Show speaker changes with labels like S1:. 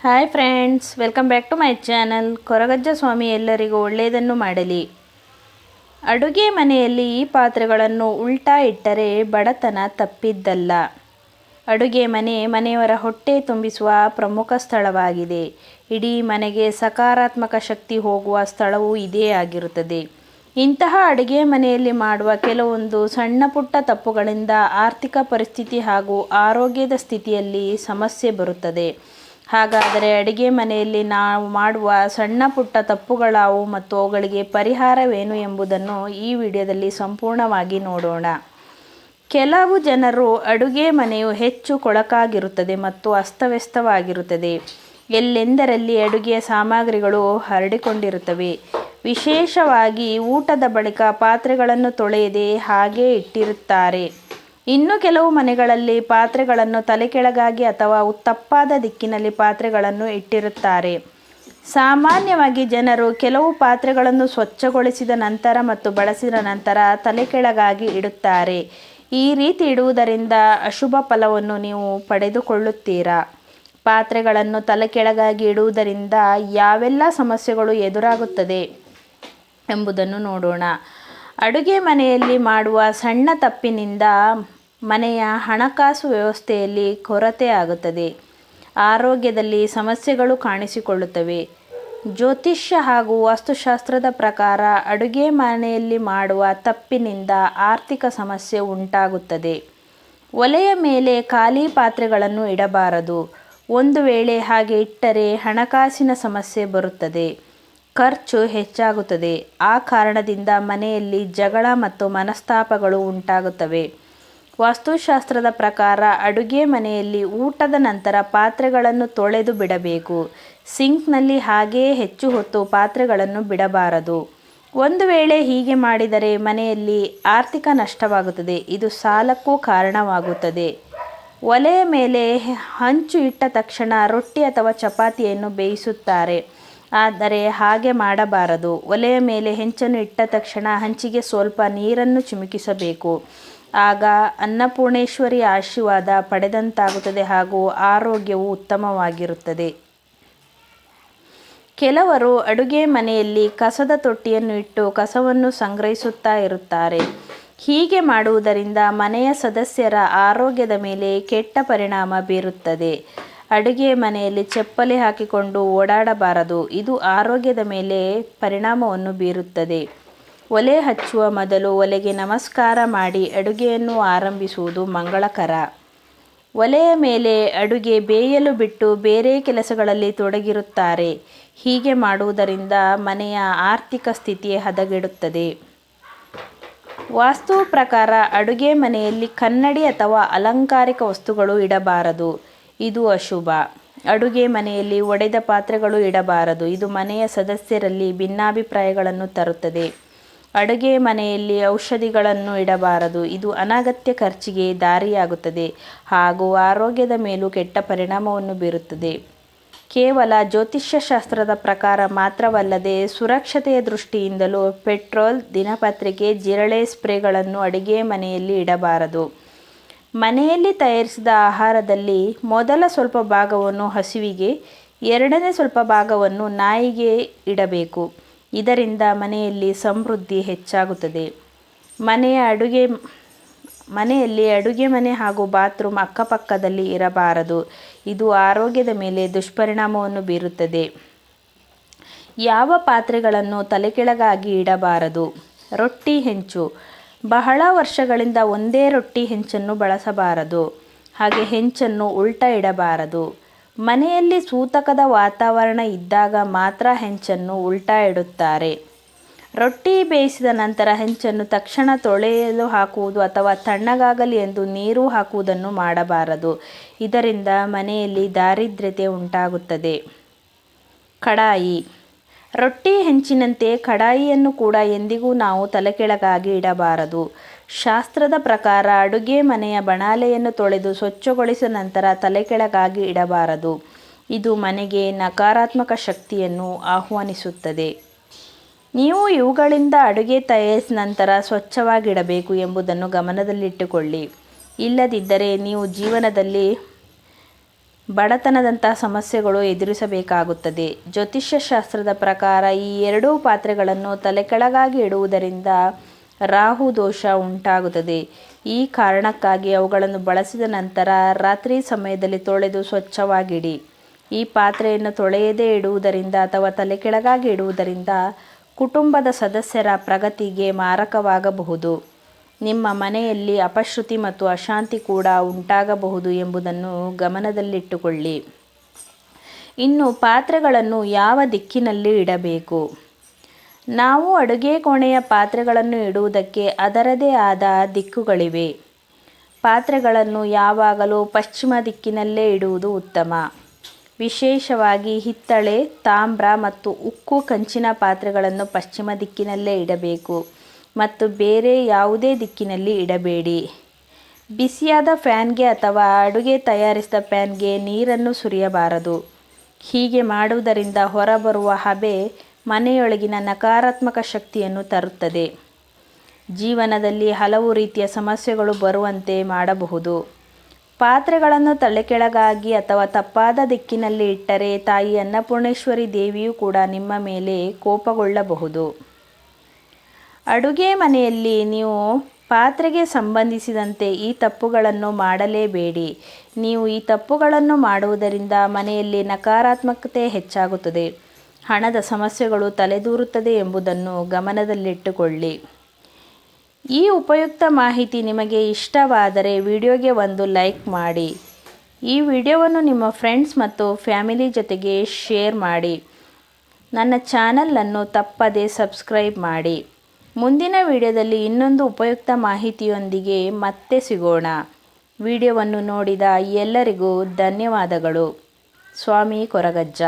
S1: Hi friends welcome back to my channel Koragajja Swami ಎಲ್ಲರಿಗೂ ಒಳ್ಳೆಯದನ್ನು ಮಾಡಲಿ. ಅಡುಗೆ ಮನೆಯಲ್ಲಿ ಈ ಪಾತ್ರೆಗಳನ್ನು ಉಲ್ಟಾ ಇಟ್ಟರೆ ಬಡತನ ತಪ್ಪಿದ್ದಲ್ಲ. ಅಡುಗೆ ಮನೆ ಮನೆಯವರ ಹೊಟ್ಟೆ ತುಂಬಿಸುವ ಪ್ರಮುಖ ಸ್ಥಳವಾಗಿದೆ. ಇಡೀ ಮನೆಗೆ ಸಕಾರಾತ್ಮಕ ಶಕ್ತಿ ಹೋಗುವ ಸ್ಥಳವೂ ಇದೇ ಆಗಿರುತ್ತದೆ. ಇಂತಹ ಅಡುಗೆ ಮನೆಯಲ್ಲಿ ಮಾಡುವ ಕೆಲವೊಂದು ಸಣ್ಣ ಪುಟ್ಟ ತಪ್ಪುಗಳಿಂದ ಆರ್ಥಿಕ ಪರಿಸ್ಥಿತಿ ಹಾಗೂ ಆರೋಗ್ಯದ ಸ್ಥಿತಿಯಲ್ಲಿ ಸಮಸ್ಯೆ ಬರುತ್ತದೆ. ಹಾಗಾದರೆ ಅಡುಗೆ ಮನೆಯಲ್ಲಿ ನಾವು ಮಾಡುವ ಸಣ್ಣ ಪುಟ್ಟ ತಪ್ಪುಗಳಾವು ಮತ್ತು ಅವುಗಳಿಗೆ ಪರಿಹಾರವೇನು ಎಂಬುದನ್ನು ಈ ವಿಡಿಯೋದಲ್ಲಿ ಸಂಪೂರ್ಣವಾಗಿ ನೋಡೋಣ. ಕೆಲವು ಜನರು ಅಡುಗೆ ಮನೆಯು ಹೆಚ್ಚು ಕೊಳಕಾಗಿರುತ್ತದೆ ಮತ್ತು ಅಸ್ತವ್ಯಸ್ತವಾಗಿರುತ್ತದೆ. ಎಲ್ಲೆಂದರಲ್ಲಿ ಅಡುಗೆಯ ಸಾಮಗ್ರಿಗಳು ಹರಡಿಕೊಂಡಿರುತ್ತವೆ? ವಿಶೇಷವಾಗಿ ಊಟದ ಬಳಿಕ ಪಾತ್ರೆಗಳನ್ನು ತೊಳೆಯದೆ ಹಾಗೇ ಇಟ್ಟಿರುತ್ತಾರೆ. ಇನ್ನು ಕೆಲವು ಮನೆಗಳಲ್ಲಿ ಪಾತ್ರೆಗಳನ್ನು ತಲೆಕೆಳಗಾಗಿ ಅಥವಾ ತಪ್ಪಾದ ದಿಕ್ಕಿನಲ್ಲಿ ಪಾತ್ರೆಗಳನ್ನು ಇಟ್ಟಿರುತ್ತಾರೆ. ಸಾಮಾನ್ಯವಾಗಿ ಜನರು ಕೆಲವು ಪಾತ್ರೆಗಳನ್ನು ಸ್ವಚ್ಛಗೊಳಿಸಿದ ನಂತರ ಮತ್ತು ಬಳಸಿದ ನಂತರ ತಲೆಕೆಳಗಾಗಿ ಇಡುತ್ತಾರೆ. ಈ ರೀತಿ ಇಡುವುದರಿಂದ ಅಶುಭ ಫಲವನ್ನು ನೀವು ಪಡೆದುಕೊಳ್ಳುತ್ತೀರಾ? ಪಾತ್ರೆಗಳನ್ನು ತಲೆಕೆಳಗಾಗಿ ಇಡುವುದರಿಂದ ಯಾವೆಲ್ಲ ಸಮಸ್ಯೆಗಳು ಎದುರಾಗುತ್ತದೆ ಎಂಬುದನ್ನು ನೋಡೋಣ. ಅಡುಗೆ ಮನೆಯಲ್ಲಿ ಮಾಡುವ ಸಣ್ಣ ತಪ್ಪಿನಿಂದ ಮನೆಯ ಹಣಕಾಸು ವ್ಯವಸ್ಥೆಯಲ್ಲಿ ಕೊರತೆ ಆಗುತ್ತದೆ. ಆರೋಗ್ಯದಲ್ಲಿ ಸಮಸ್ಯೆಗಳು ಕಾಣಿಸಿಕೊಳ್ಳುತ್ತವೆ. ಜ್ಯೋತಿಷ್ಯ ಹಾಗೂ ವಾಸ್ತುಶಾಸ್ತ್ರದ ಪ್ರಕಾರ ಅಡುಗೆ ಮನೆಯಲ್ಲಿ ಮಾಡುವ ತಪ್ಪಿನಿಂದ ಆರ್ಥಿಕ ಸಮಸ್ಯೆ ಉಂಟಾಗುತ್ತದೆ. ಒಲೆಯ ಮೇಲೆ ಖಾಲಿ ಪಾತ್ರೆಗಳನ್ನು ಇಡಬಾರದು. ಒಂದು ವೇಳೆ ಹಾಗೆ ಇಟ್ಟರೆ ಹಣಕಾಸಿನ ಸಮಸ್ಯೆ ಬರುತ್ತದೆ. ಖರ್ಚು ಹೆಚ್ಚಾಗುತ್ತದೆ. ಆ ಕಾರಣದಿಂದ ಮನೆಯಲ್ಲಿ ಜಗಳ ಮತ್ತು ಮನಸ್ತಾಪಗಳು ಉಂಟಾಗುತ್ತವೆ. ವಾಸ್ತುಶಾಸ್ತ್ರದ ಪ್ರಕಾರ ಅಡುಗೆ ಮನೆಯಲ್ಲಿ ಊಟದ ನಂತರ ಪಾತ್ರೆಗಳನ್ನು ತೊಳೆದು ಬಿಡಬೇಕು. ಸಿಂಕ್ನಲ್ಲಿ ಹಾಗೆಯೇ ಹೆಚ್ಚು ಹೊತ್ತು ಪಾತ್ರೆಗಳನ್ನು ಬಿಡಬಾರದು. ಒಂದು ವೇಳೆ ಹೀಗೆ ಮಾಡಿದರೆ ಮನೆಯಲ್ಲಿ ಆರ್ಥಿಕ ನಷ್ಟವಾಗುತ್ತದೆ. ಇದು ಸಾಲಕ್ಕೂ ಕಾರಣವಾಗುತ್ತದೆ. ಒಲೆಯ ಮೇಲೆ ಹಂಚು ಇಟ್ಟ ತಕ್ಷಣ ರೊಟ್ಟಿ ಅಥವಾ ಚಪಾತಿಯನ್ನು ಬೇಯಿಸುತ್ತಾರೆ. ಆದರೆ ಹಾಗೆ ಮಾಡಬಾರದು. ಒಲೆಯ ಮೇಲೆ ಹೆಂಚನ್ನು ಇಟ್ಟ ತಕ್ಷಣ ಹಂಚಿಗೆ ಸ್ವಲ್ಪ ನೀರನ್ನು ಚಿಮುಕಿಸಬೇಕು. ಆಗ ಅನ್ನಪೂರ್ಣೇಶ್ವರಿ ಆಶೀರ್ವಾದ ಪಡೆದಂತಾಗುತ್ತದೆ ಹಾಗೂ ಆರೋಗ್ಯವು ಉತ್ತಮವಾಗಿರುತ್ತದೆ. ಕೆಲವರು ಅಡುಗೆ ಮನೆಯಲ್ಲಿ ಕಸದ ತೊಟ್ಟಿಯನ್ನು ಇಟ್ಟು ಕಸವನ್ನು ಸಂಗ್ರಹಿಸುತ್ತಾ ಇರುತ್ತಾರೆ. ಹೀಗೆ ಮಾಡುವುದರಿಂದ ಮನೆಯ ಸದಸ್ಯರ ಆರೋಗ್ಯದ ಮೇಲೆ ಕೆಟ್ಟ ಪರಿಣಾಮ ಬೀರುತ್ತದೆ. ಅಡುಗೆ ಮನೆಯಲ್ಲಿ ಚಪ್ಪಲಿ ಹಾಕಿಕೊಂಡು ಓಡಾಡಬಾರದು. ಇದು ಆರೋಗ್ಯದ ಮೇಲೆ ಪರಿಣಾಮವನ್ನು ಬೀರುತ್ತದೆ. ಒಲೆ ಹಚ್ಚುವ ಮೊದಲು ಒಲೆಗೆ ನಮಸ್ಕಾರ ಮಾಡಿ ಅಡುಗೆಯನ್ನು ಆರಂಭಿಸುವುದು ಮಂಗಳಕರ. ಒಲೆಯ ಮೇಲೆ ಅಡುಗೆ ಬೇಯಲು ಬಿಟ್ಟು ಬೇರೆ ಕೆಲಸಗಳಲ್ಲಿ ತೊಡಗಿರುತ್ತಾರೆ. ಹೀಗೆ ಮಾಡುವುದರಿಂದ ಮನೆಯ ಆರ್ಥಿಕ ಸ್ಥಿತಿ ಹದಗೆಡುತ್ತದೆ. ವಾಸ್ತು ಪ್ರಕಾರ ಅಡುಗೆ ಮನೆಯಲ್ಲಿ ಕನ್ನಡಿ ಅಥವಾ ಅಲಂಕಾರಿಕ ವಸ್ತುಗಳು ಇಡಬಾರದು. ಇದು ಅಶುಭ. ಅಡುಗೆ ಮನೆಯಲ್ಲಿ ಒಡೆದ ಪಾತ್ರೆಗಳು ಇಡಬಾರದು. ಇದು ಮನೆಯ ಸದಸ್ಯರಲ್ಲಿ ಭಿನ್ನಾಭಿಪ್ರಾಯಗಳನ್ನು ತರುತ್ತದೆ. ಅಡುಗೆ ಮನೆಯಲ್ಲಿ ಔಷಧಿಗಳನ್ನು ಇಡಬಾರದು. ಇದು ಅನಗತ್ಯ ಖರ್ಚಿಗೆ ದಾರಿಯಾಗುತ್ತದೆ ಹಾಗೂ ಆರೋಗ್ಯದ ಮೇಲೂ ಕೆಟ್ಟ ಪರಿಣಾಮವನ್ನು ಬೀರುತ್ತದೆ. ಕೇವಲ ಜ್ಯೋತಿಷ್ಯಶಾಸ್ತ್ರದ ಪ್ರಕಾರ ಮಾತ್ರವಲ್ಲದೆ ಸುರಕ್ಷತೆಯ ದೃಷ್ಟಿಯಿಂದಲೂ ಪೆಟ್ರೋಲ್ ದಿನಪತ್ರಿಕೆ ಜಿರಳೆ ಸ್ಪ್ರೇಗಳನ್ನು ಅಡುಗೆ ಮನೆಯಲ್ಲಿ ಇಡಬಾರದು. ಮನೆಯಲ್ಲಿ ತಯಾರಿಸಿದ ಆಹಾರದಲ್ಲಿ ಮೊದಲ ಸ್ವಲ್ಪ ಭಾಗವನ್ನು ಹಸುವಿಗೆ, ಎರಡನೇ ಸ್ವಲ್ಪ ಭಾಗವನ್ನು ನಾಯಿಗೆ ಇಡಬೇಕು. ಇದರಿಂದ ಮನೆಯಲ್ಲಿ ಸಮೃದ್ಧಿ ಹೆಚ್ಚಾಗುತ್ತದೆ. ಮನೆಯ ಅಡುಗೆ, ಮನೆಯಲ್ಲಿ ಅಡುಗೆ ಮನೆ ಹಾಗೂ ಬಾತ್ರೂಮ್ ಅಕ್ಕಪಕ್ಕದಲ್ಲಿ ಇರಬಾರದು. ಇದು ಆರೋಗ್ಯದ ಮೇಲೆ ದುಷ್ಪರಿಣಾಮವನ್ನು ಬೀರುತ್ತದೆ. ಯಾವ ಪಾತ್ರೆಗಳನ್ನು ತಲೆಕೆಳಗಾಗಿ ಇಡಬಾರದು? ರೊಟ್ಟಿ ಹೆಂಚು. ಬಹಳ ವರ್ಷಗಳಿಂದ ಒಂದೇ ರೊಟ್ಟಿ ಹೆಂಚನ್ನು ಬಳಸಬಾರದು. ಹಾಗೆ ಹೆಂಚನ್ನು ಉಲ್ಟಾ ಇಡಬಾರದು. ಮನೆಯಲ್ಲಿ ಸೂತಕದ ವಾತಾವರಣ ಇದ್ದಾಗ ಮಾತ್ರ ಹೆಂಚನ್ನು ಉಲ್ಟಾ ಇಡುತ್ತಾರೆ. ರೊಟ್ಟಿ ಬೇಯಿಸಿದ ನಂತರ ಹೆಂಚನ್ನು ತಕ್ಷಣ ತೊಳೆಯಲು ಹಾಕುವುದು ಅಥವಾ ತಣ್ಣಗಾಗಲಿ ಎಂದು ನೀರು ಹಾಕುವುದನ್ನು ಮಾಡಬಾರದು. ಇದರಿಂದ ಮನೆಯಲ್ಲಿ ದಾರಿದ್ರ್ಯತೆ ಉಂಟಾಗುತ್ತದೆ. ಕಡಾಯಿ. ರೊಟ್ಟಿ ಹೆಂಚಿನಂತೆ ಕಡಾಯಿಯನ್ನು ಕೂಡ ಎಂದಿಗೂ ನಾವು ತಲೆಕೆಳಗಾಗಿ ಇಡಬಾರದು. ಶಾಸ್ತ್ರದ ಪ್ರಕಾರ ಅಡುಗೆ ಮನೆಯ ಬಣಾಲೆಯನ್ನು ತೊಳೆದು ಸ್ವಚ್ಛಗೊಳಿಸಿದ ನಂತರ ತಲೆಕೆಳಗಾಗಿ ಇಡಬಾರದು. ಇದು ಮನೆಗೆ ನಕಾರಾತ್ಮಕ ಶಕ್ತಿಯನ್ನು ಆಹ್ವಾನಿಸುತ್ತದೆ. ನೀವು ಇವುಗಳಿಂದ ಅಡುಗೆ ತಯಾರಿಸಿದ ನಂತರ ಸ್ವಚ್ಛವಾಗಿಡಬೇಕು ಎಂಬುದನ್ನು ಗಮನದಲ್ಲಿಟ್ಟುಕೊಳ್ಳಿ. ಇಲ್ಲದಿದ್ದರೆ ನೀವು ಜೀವನದಲ್ಲಿ ಬಡತನದಂಥ ಸಮಸ್ಯೆಗಳು ಎದುರಿಸಬೇಕಾಗುತ್ತದೆ. ಜ್ಯೋತಿಷ್ಯ ಶಾಸ್ತ್ರದ ಪ್ರಕಾರ ಈ ಎರಡೂ ಪಾತ್ರೆಗಳನ್ನು ತಲೆಕೆಳಗಾಗಿ ಇಡುವುದರಿಂದ ರಾಹು ದೋಷ ಉಂಟಾಗುತ್ತದೆ. ಈ ಕಾರಣಕ್ಕಾಗಿ ಅವುಗಳನ್ನು ಬಳಸಿದ ನಂತರ ರಾತ್ರಿ ಸಮಯದಲ್ಲಿ ತೊಳೆದು ಸ್ವಚ್ಛವಾಗಿಡಿ. ಈ ಪಾತ್ರೆಯನ್ನು ತೊಳೆಯದೇ ಇಡುವುದರಿಂದ ಅಥವಾ ತಲೆ ಕೆಳಗಾಗಿ ಇಡುವುದರಿಂದ ಕುಟುಂಬದ ಸದಸ್ಯರ ಪ್ರಗತಿಗೆ ಮಾರಕವಾಗಬಹುದು. ನಿಮ್ಮ ಮನೆಯಲ್ಲಿ ಅಪಶ್ರುತಿ ಮತ್ತು ಅಶಾಂತಿ ಕೂಡ ಉಂಟಾಗಬಹುದು ಎಂಬುದನ್ನು ಗಮನದಲ್ಲಿಟ್ಟುಕೊಳ್ಳಿ. ಇನ್ನು ಪಾತ್ರೆಗಳನ್ನು ಯಾವ ದಿಕ್ಕಿನಲ್ಲಿ ಇಡಬೇಕು? ನಾವು ಅಡುಗೆ ಕೋಣೆಯ ಪಾತ್ರೆಗಳನ್ನು ಇಡುವುದಕ್ಕೆ ಅದರದೇ ಆದ ದಿಕ್ಕುಗಳಿವೆ. ಪಾತ್ರೆಗಳನ್ನು ಯಾವಾಗಲೂ ಪಶ್ಚಿಮ ದಿಕ್ಕಿನಲ್ಲೇ ಇಡುವುದು ಉತ್ತಮ. ವಿಶೇಷವಾಗಿ ಹಿತ್ತಳೆ, ತಾಮ್ರ ಮತ್ತು ಉಕ್ಕು ಕಂಚಿನ ಪಾತ್ರೆಗಳನ್ನು ಪಶ್ಚಿಮ ದಿಕ್ಕಿನಲ್ಲೇ ಇಡಬೇಕು ಮತ್ತು ಬೇರೆ ಯಾವುದೇ ದಿಕ್ಕಿನಲ್ಲಿ ಇಡಬೇಡಿ. ಬಿಸಿಯಾದ ಫ್ಯಾನ್ಗೆ ಅಥವಾ ಅಡುಗೆ ತಯಾರಿಸಿದ ಫ್ಯಾನ್ಗೆ ನೀರನ್ನು ಸುರಿಯಬಾರದು. ಹೀಗೆ ಮಾಡುವುದರಿಂದ ಹೊರಬರುವ ಹಬೆ ಮನೆಯೊಳಗಿನ ನಕಾರಾತ್ಮಕ ಶಕ್ತಿಯನ್ನು ತರುತ್ತದೆ. ಜೀವನದಲ್ಲಿ ಹಲವು ರೀತಿಯ ಸಮಸ್ಯೆಗಳು ಬರುವಂತೆ ಮಾಡಬಹುದು. ಪಾತ್ರೆಗಳನ್ನು ತಲೆಕೆಳಗಾಗಿ ಅಥವಾ ತಪ್ಪಾದ ದಿಕ್ಕಿನಲ್ಲಿ ಇಟ್ಟರೆ ತಾಯಿ ಅನ್ನಪೂರ್ಣೇಶ್ವರಿ ದೇವಿಯೂ ಕೂಡ ನಿಮ್ಮ ಮೇಲೆ ಕೋಪಗೊಳ್ಳಬಹುದು. ಅಡುಗೆ ಮನೆಯಲ್ಲಿ ನೀವು ಪಾತ್ರೆಗೆ ಸಂಬಂಧಿಸಿದಂತೆ ಈ ತಪ್ಪುಗಳನ್ನು ಮಾಡಲೇಬೇಡಿ. ನೀವು ಈ ತಪ್ಪುಗಳನ್ನು ಮಾಡುವುದರಿಂದ ಮನೆಯಲ್ಲಿ ನಕಾರಾತ್ಮಕತೆ ಹೆಚ್ಚಾಗುತ್ತದೆ. ಹಣದ ಸಮಸ್ಯೆಗಳು ತಲೆದೂರುತ್ತದೆ ಎಂಬುದನ್ನು ಗಮನದಲ್ಲಿಟ್ಟುಕೊಳ್ಳಿ. ಈ ಉಪಯುಕ್ತ ಮಾಹಿತಿ ನಿಮಗೆ ಇಷ್ಟವಾದರೆ ವಿಡಿಯೋಗೆ ಒಂದು ಲೈಕ್ ಮಾಡಿ. ಈ ವಿಡಿಯೋವನ್ನು ನಿಮ್ಮ ಫ್ರೆಂಡ್ಸ್ ಮತ್ತು ಫ್ಯಾಮಿಲಿ ಜೊತೆಗೆ ಶೇರ್ ಮಾಡಿ. ನನ್ನ ಚಾನಲನ್ನು ತಪ್ಪದೇ ಸಬ್ಸ್ಕ್ರೈಬ್ ಮಾಡಿ. ಮುಂದಿನ ವಿಡಿಯೋದಲ್ಲಿ ಇನ್ನೊಂದು ಉಪಯುಕ್ತ ಮಾಹಿತಿಯೊಂದಿಗೆ ಮತ್ತೆ ಸಿಗೋಣ. ವಿಡಿಯೋವನ್ನು ನೋಡಿದ ಎಲ್ಲರಿಗೂ ಧನ್ಯವಾದಗಳು. ಸ್ವಾಮಿ ಕೊರಗಜ್ಜ.